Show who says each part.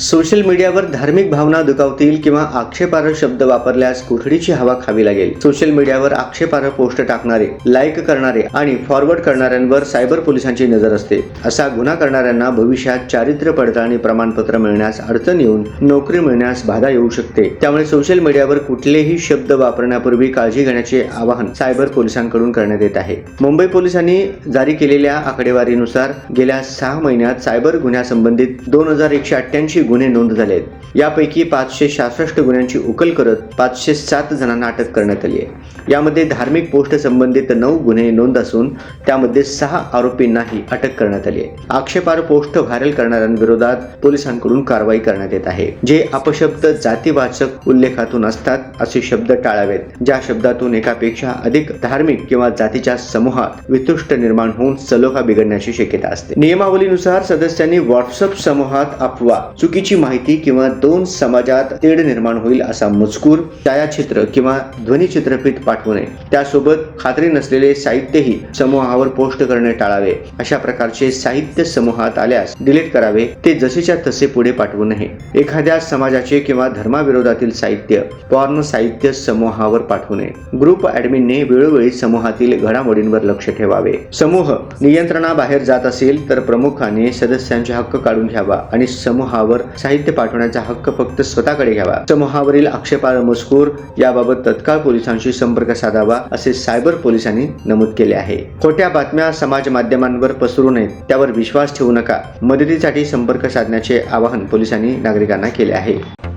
Speaker 1: Social मीडियावर धार्मिक भावना दुखावतील किंवा आक्षेपार्ह शब्द वापरल्यास कोठडीची हवा खावी लागेल. सोशल मीडियावर आक्षेपार्ह पोस्ट टाकणारे लाईक करणारे आणि फॉरवर्ड करणाऱ्यांवर सायबर पोलिसांची नजर असते. असा गुन्हा करणाऱ्यांना भविष्यात चारित्र्य पडताळणी प्रमाणपत्र मिळण्यास अडचण येऊन नोकरी मिळण्यास बाधा येऊ शकते. त्यामुळे सोशल मीडियावर कुठलेही शब्द वापरण्यापूर्वी काळजी घेण्याचे आवाहन सायबर पोलिसांकडून करण्यात येत आहे. मुंबई पोलिसांनी जारी केलेल्या आकडेवारीनुसार गेल्या सहा महिन्यात सायबर गुन्ह्यासंबंधित दोन हजार एकशे अठ्ठ्याऐंशी गुन्हे नोंद झाले आहेत यापैकी पाचशे सहासष्ट गुन्ह्यांची उकल करत पाचशे सात जणांना अटक करण्यात आली आहे. यामध्ये धार्मिक पोस्ट संबंधित नऊ गुन्हे नोंद असून त्यामध्ये सहा आरोपींनाही अटक करण्यात आली आहे. आक्षेपार पोस्ट व्हायरल करणाऱ्यांविरोधात पोलिसांकडून कारवाई करण्यात येत आहे जे अपशब्द जातीवाचक उल्लेखातून असतात असे शब्द टाळावेत ज्या शब्दातून एकापेक्षा अधिक धार्मिक किंवा जातीच्या समूहात वितुष्ट निर्माण होऊन सलोखा बिघडण्याची शक्यता असते. नियमावलीनुसार सदस्यांनी व्हॉट्सअप समूहात अफवा चुकी चुकीची माहिती किंवा दोन समाजात तेढ निर्माण होईल असा मजकूर छायाचित्र किंवा ध्वनिचित्रफित पाठवू नये. त्यासोबत खात्री नसलेले साहित्यही समूहावर पोस्ट करणे टाळावे. अशा प्रकारचे साहित्य समूहात आल्यास डिलीट करावे ते जसेच्या तसे पुढे पाठवू नये. एखाद्या समाजाचे किंवा धर्माविरोधातील साहित्य पॉर्न साहित्य समूहावर पाठवू नये. ग्रुप ऍडमिनने वेळोवेळी समूहातील घडामोडींवर लक्ष ठेवावे. समूह नियंत्रणाबाहेर जात असेल तर प्रमुखाने सदस्यांचे हक्क काढून घ्यावा आणि समूहावर साहित्य पाठवण्याचा हक्क फक्त स्वतःकडे घ्यावा. समूहावरील आक्षेपार्ह मजकूर याबाबत तत्काळ पोलिसांशी संपर्क साधावा असे सायबर पोलिसांनी नमूद केले आहे. खोट्या बातम्या समाज माध्यमांवर पसरू नयेत त्यावर विश्वास ठेवू नका. मदतीसाठी संपर्क साधण्याचे आवाहन पोलिसांनी नागरिकांना केले आहे.